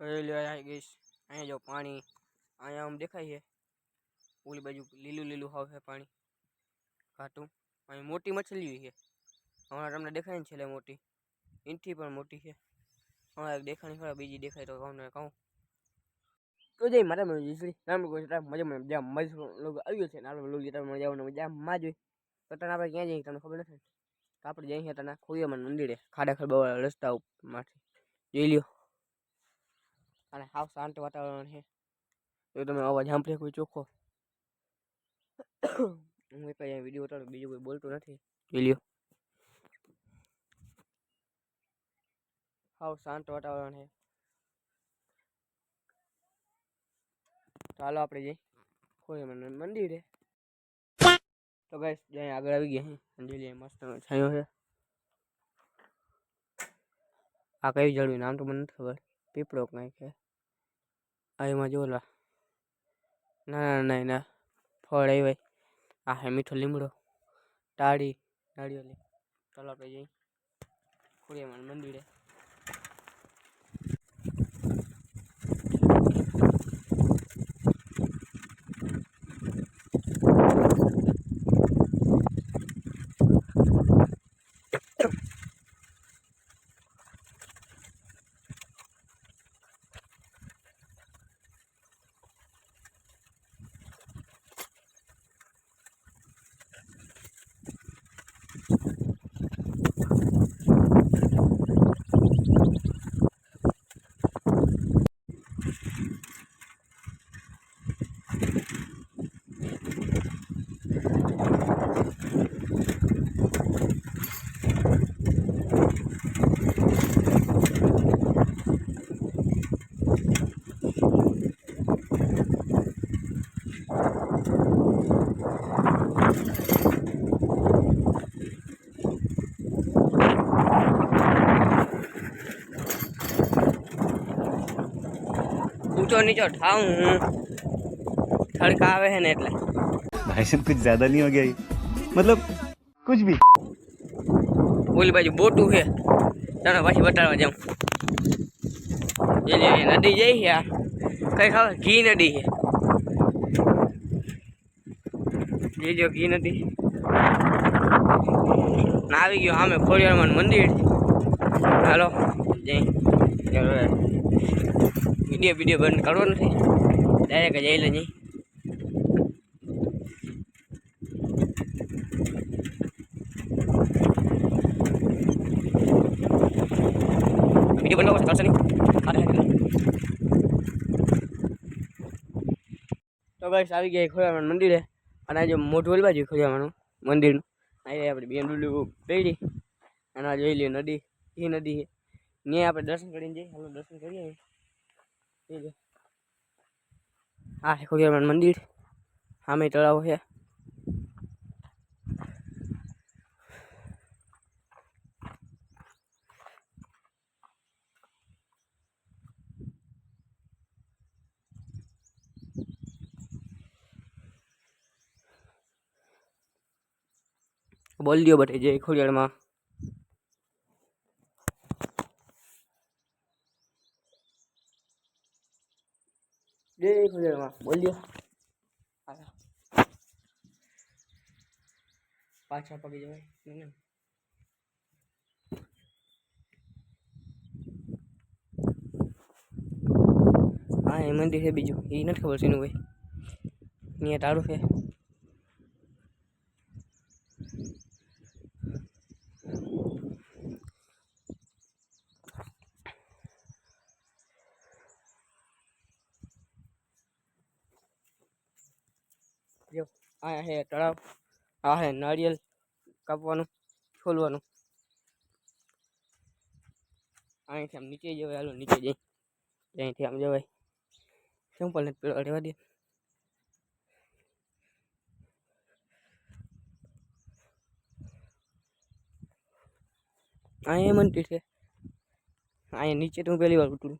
આવી ગઈશ અહીંયા જો પાણી, અહીંયા આમ દેખાય છે. ઓલી બાજુ લીલું લીલું હાવ છે પાણી. ઘાટું. અહીં મોટી મછલી છે. હમણાં તમને દેખાય ને છેલ્લે મોટી. એનથી પણ મોટી છે. હમણાં એક દેખાણી ખરા બીજી દેખાય તો કહું ને કહું. તો જઈ મારા મેં જીસડી નામ કોઈ મજા મને મજા મજા લોકો આવ્યો છે ને, આપણે લોકો તમે મજા આવવાનું મજા માં જોઈ. તો તને આપણે ક્યાં જઈએ તમને ખબર નથી. તો આપણે જઈએ તને મને મંદિરે ખાડા ખરબા રસ્તા ઉપરમાંથી. જોઈ લ્યો. અને સાવ શાંત વાતાવરણ છે. તો તમે અવાજ સાંભળે કોઈ ચોખ્ખો. હું એક વીડિયો ઉતારું, બીજું કોઈ બોલતું નથી. લ્યો. હાવ શાંત વાતાવરણ છે. ચાલો આપણે જઈ. કોઈ મંદિરે તો ગાઈસ જ્યાં આગળ આવી ગયા મંદિર મસ્ત છાંયો છે. આ કઈ જળવી નામ તો મને નથી ખબર. પીપળો કંઈ છે આ એમાં ના ના ના ના ફળ આવ્યા આ હે મીઠો લીમડો, ટાળી, નાળિયેર ચાલો આપણે જઈ. ખોડિયામાં મંદિરે. નીચે ઠાઉં થડકાવે હે ને એટલે ભાઈ સાહેબ કુછ જ્યાદા નહીં હો ગયા મતલબ કુછ ભી ઓલી બાજુ બોટું છે તને પછી બતાડવા જાઉં એને નદી જઈ છે આ કઈ ખબર ઘી નદી છે જે જો ઘી નદી આવી ગયો સામે ખોડિયારમાં મંદિર હાલો જય વીડિયો વીડિયો બંધ કરવો નથી ડાયરેક્ટ જઈ લે જઈ વીડિયો બનાવો કરશે નહીં તો બસ આવી ગયા ખોડિયામાં મંદિરે અને આજે મોઢું બાજુ ખોડિયાવાનું મંદિરનું અહીંયા આપણે બેન્ડુલું પહેરી અને આ જોઈ લઈએ નદી એ નદી ને આપણે દર્શન કરીને જઈએ હાલો દર્શન કરીએ આ છે ખોડિયારમાં મંદિર સામે તળાવ છે બોલ દો બટે જય ખોડિયારમાં જય ખોડિયારમાં બોલ દો પાછા પગી જવાય? હા એ મંદિર છે બીજું એ નથી ખબર શેનું ભાઈ અહીંયા તારું છે જો છે તળાવ. આ છે નાળિયેર કાપવાનું, છોલવાનું. અહીંથી આમ નીચે જવાય, હાલો, નીચે જઈ. અહીંથી આમ જવાય. સિમ્પલ ને પેલો રહેવા દે. અહીંયા મંદિર છે. અહીંયા નીચે તો હું પહેલી વાર ઉતરું.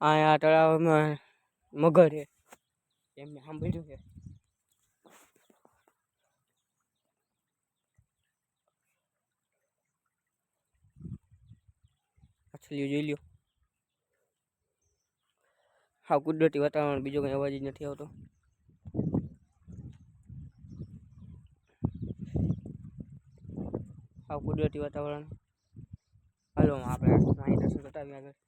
અહીંયા તળાવમાં મગર છે. એમને સાંભળ્યું છે. મછલીઓ જોઈ લ્યો. હા, કુદરતી વાતાવરણ, બીજો કંઈ અવાજ જ નથી આવતો. હા, કુદરતી વાતાવરણ. હાલો, આપણે માહિતી દર્શન કરતા આગળ.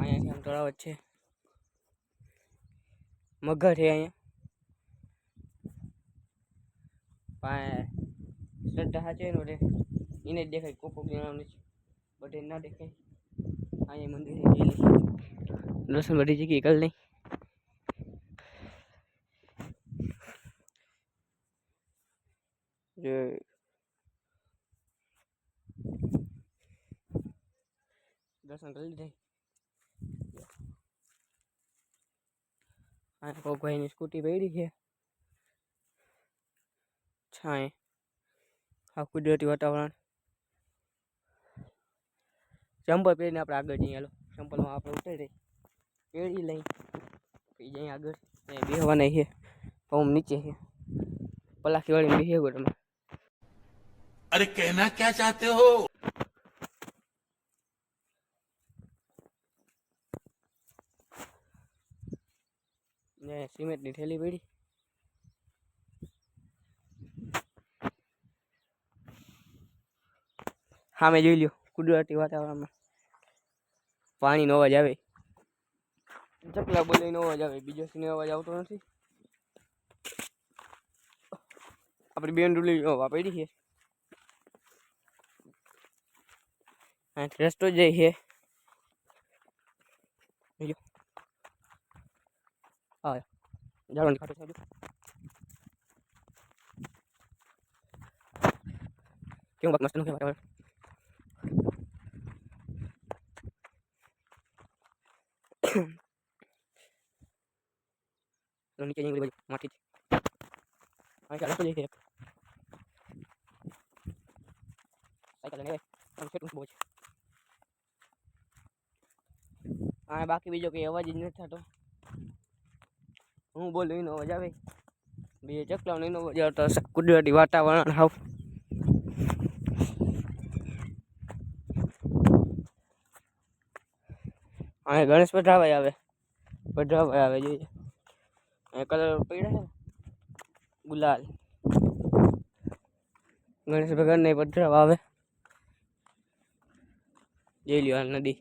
અહીંયા આમ તળાવ જ છે. મગર છે અહીંયા. શ્રદ્ધા સાચે નો રે. એને દેખાય કોક જણાવને બધે ના દેખાય. અહીંયા મંદિર છે દર્શન બધી જગ્યાએ કલ નહીં. જે. દર્શન કરી લીધા. અને કોકભાઈની સ્કૂટી પડી છે. છાંય. આ કુદરતી વાતાવરણ. ચંપલ પહેરીને આપણે આગળ જઈએ. હાલો ચંપલમાં આપણે ઉતરી પેઢી લઈ પછી જઈએ આગળ. ત્યાં બેહવાના છે. ફોમ નીચે છે. પલાખીવાળી બેહે ગો તમે. અરે કહેના ક્યાં ચાહતે હો? ને સિમેન્ટની થેલી પડી. સામે જોઈ લ્યો, કુદરતી વાતાવરણમાં. પાણીનો અવાજ આવે. ચકલા બોલીનો અવાજ આવે, બીજો સીનો અવાજ આવતો નથી. આપણી બેન રૂલી વાપરી છે. રસ્તો છે. જોઈ લ્યો. હા જાડવાની કાંટો છે હજુ. કેવું બાકી મસ્તનું છે વાતાવરણ તો નીચે જઈને ઓલી બાજુ માટી જ અહીં ચાલો તો જઈ છે સાયકલ લઈને આમ કેટલું બહુ છે હા બાકી બીજો કંઈ અવાજ જ નથી થતો હું બોલું એનો અવાજ આવે બીજો ચકલાનો એનો અવાજ આવતો હશે. કુદરતી વાતાવરણ હાવ હા ગણેશ પધરાવાય આવે પધરાવાય આવે જોઈએ એ કલર પડ્યા છે ને ગુલાલ ગણેશ ભગવાન ને પધરાવા આવે જોઈ લ્યો આ નદી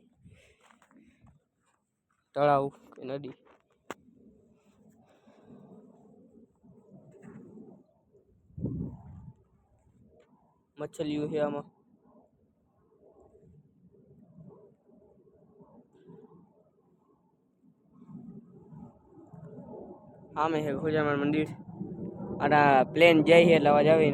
તળાવ કે નદી મચ્છલીઓ છે આમાં. આમે છે ખોજામાં મંદિર. આ પ્લેન જાય છે એટલે અવાજ આવે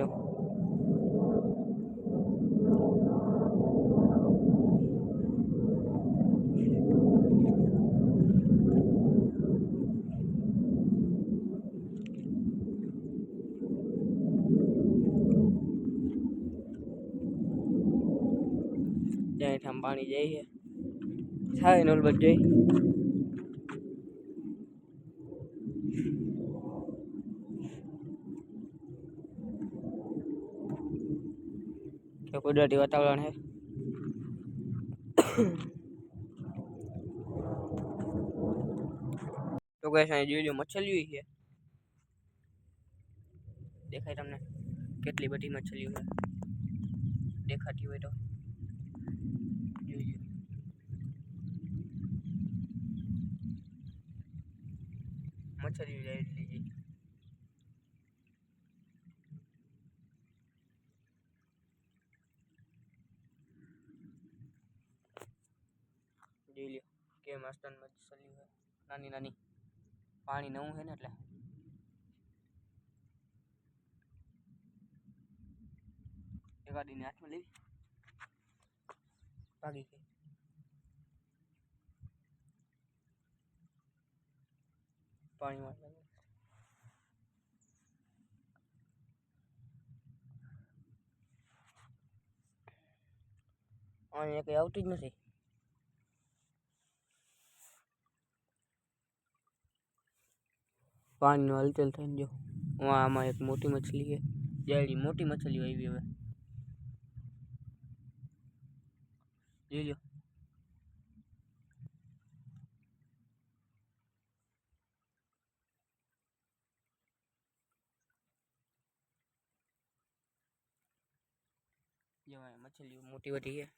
પાણી જાય છે. થાય ને ઓલબત જઈ કુદરતી વાતાવરણ છે. તો કઈ સાંઈ જોઈ લો, મચ્છલીઓ છે. દેખાય તમને? કેટલી બધી મચ્છલીઓ દેખાતી હોય તો. મચ્છરીઓ જાય એટલી છે જોઈ લ્યો કેમ આસ્તનમાં મચ્છરી હોય નાની નાની પાણી નવું છે ને એટલે એકાદીને હાથમાં લેવી ભાગી ગઈ પાણીમાં લાગે. અહીંયા કંઈ આવતી જ નથી પાણીનો હલચલ થઈને જો વા આમાં એક મોટી મછલી છે જાયડી મોટી મછલીઓ આવી હવે જોઈ લો चलिए मोटी बटी है।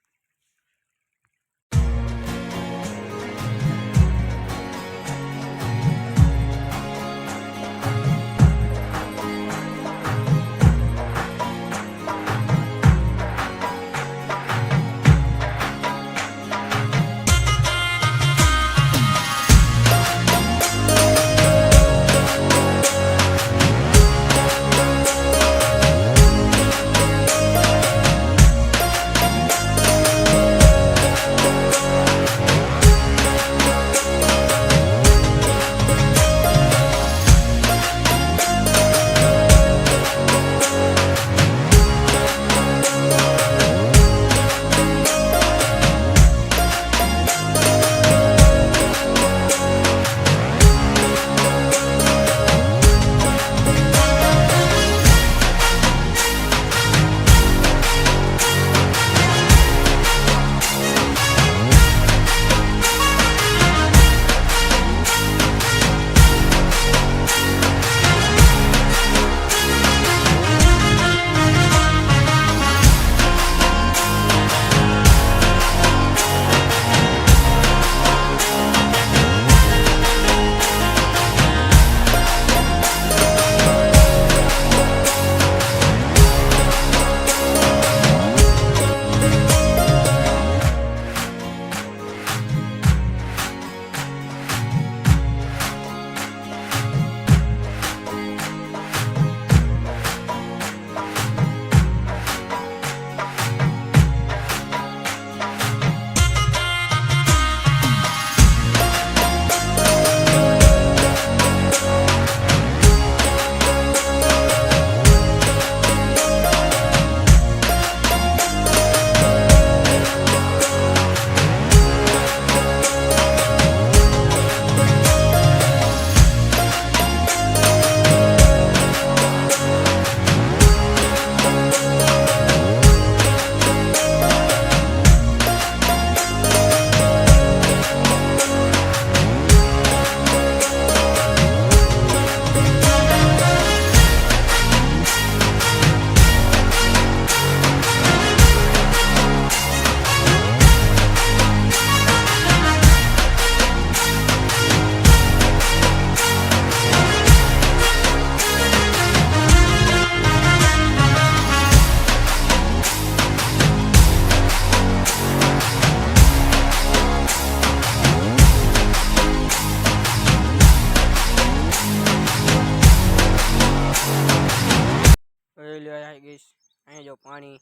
પાણી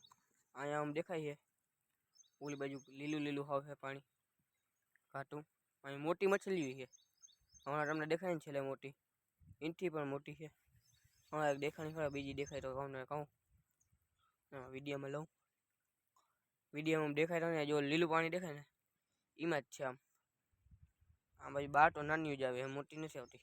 અહીંયા આમ દેખાય છે ઓલી બાજુ લીલું લીલું હાવ છે પાણી ઘાટું અહીં મોટી મછલી છે હમણાં તમને દેખાય ને છેલ્લે મોટી એનથી પણ મોટી છે હમણાં એક દેખાણી ખરા બીજી દેખાય તો તમને કહું હા વિડીયોમાં લઉં વિડીયોમાં દેખાય તો ને જો લીલું પાણી દેખાય ને એમાં જ છે આમ આ બાજુ બાર તો નાની જ આવે એમ મોટી નથી આવતી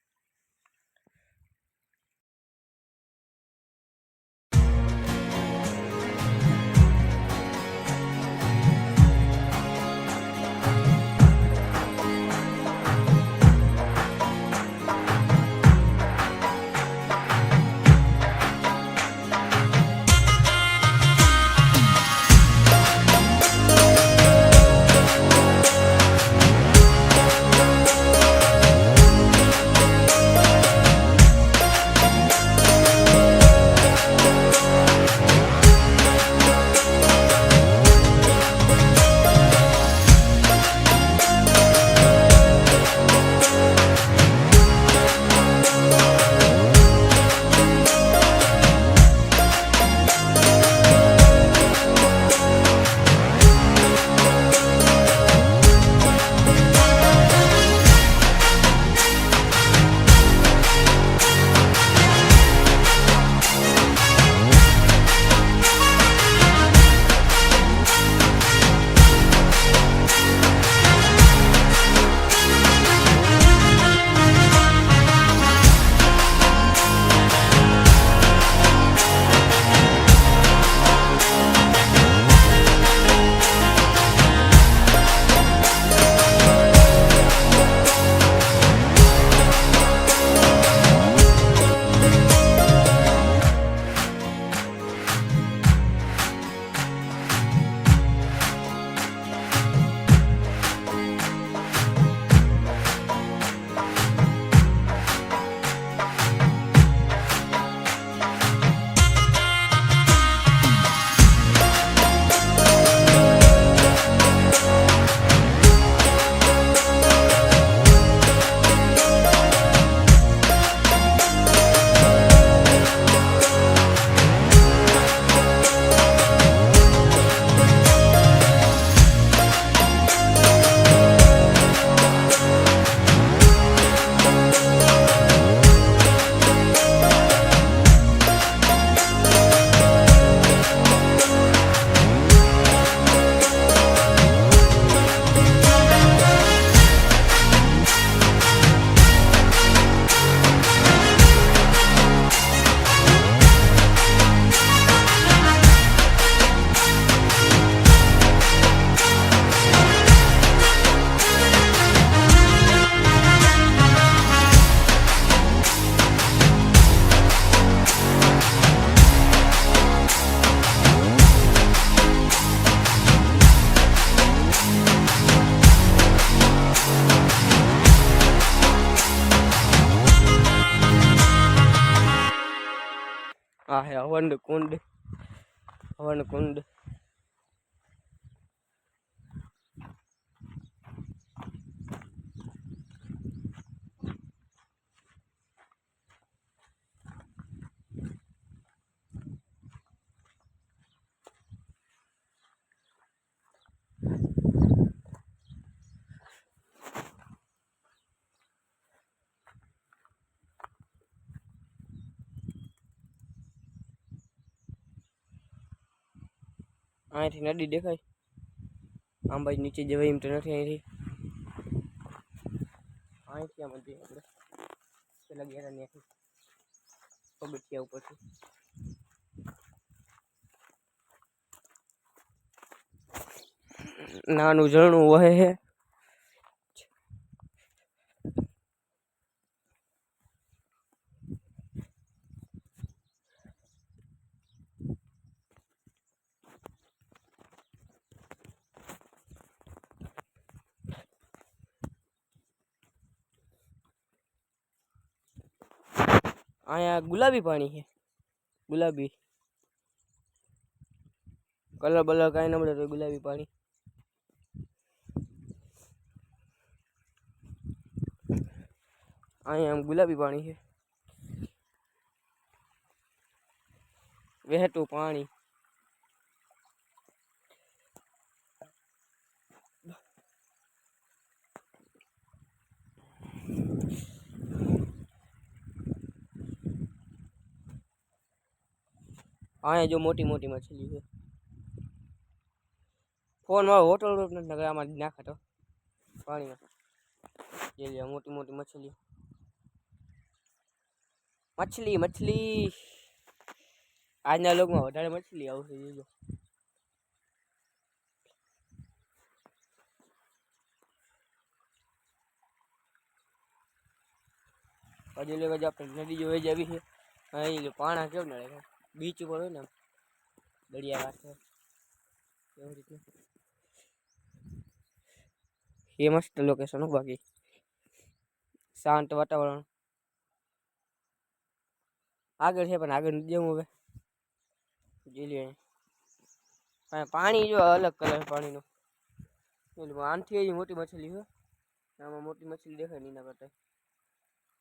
அவனுக்கு உண்டு. அவனுக்கு உண்டு. અહીંથી નદી દેખાય. આમ બાજુ નીચે જવાય એમ તો નથી અહીંથી. અહીંથી આમ જઈએ આપણે. પેલા ગયા ત્યાંથી. પગથિયા ઉપરથી. નાનું ઝરણું વહે છે. અહીંયા ગુલાબી પાણી છે ગુલાબી કલર બલર કાંઈ ન મળે તો ગુલાબી પાણી અહીંયા આમ ગુલાબી પાણી છે વહેતું પાણી અહીંયા જો મોટી મોટી મછલી છે. ફોનમાં હોટલ રોડ નથી નગર આમાં નાખે તો. પાણીમાં. જે મોટી મોટી મછલી. મછલી મછલી. આજના લોકમાં વધારે મછલી આવશે જોજો હજી લેવા જ આપણે નદી જોઈ જ આવી છે. અહીં પાણા કેવું નડે બીચ ઉપર હોય ને આમ દરિયા કાંઠે એવી રીતનું એ મસ્ત લોકેશન હો બાકી શાંત વાતાવરણ આગળ છે પણ આગળ નથી જવું હવે જોઈ લઈએ પણ પાણી જો અલગ કલર પાણીનું પેલું આનથી હજી મોટી મછલી છે આમાં મોટી મછલી દેખાય નહીં એના કરતા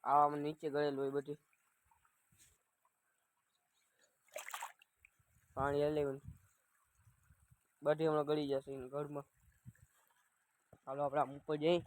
આવામાં નીચે ગળેલું હોય બધી પાણી હલે બધી હમણાં ગળી જશે ઘરમાં. ચાલો આપણે આમ ઉપર જઈ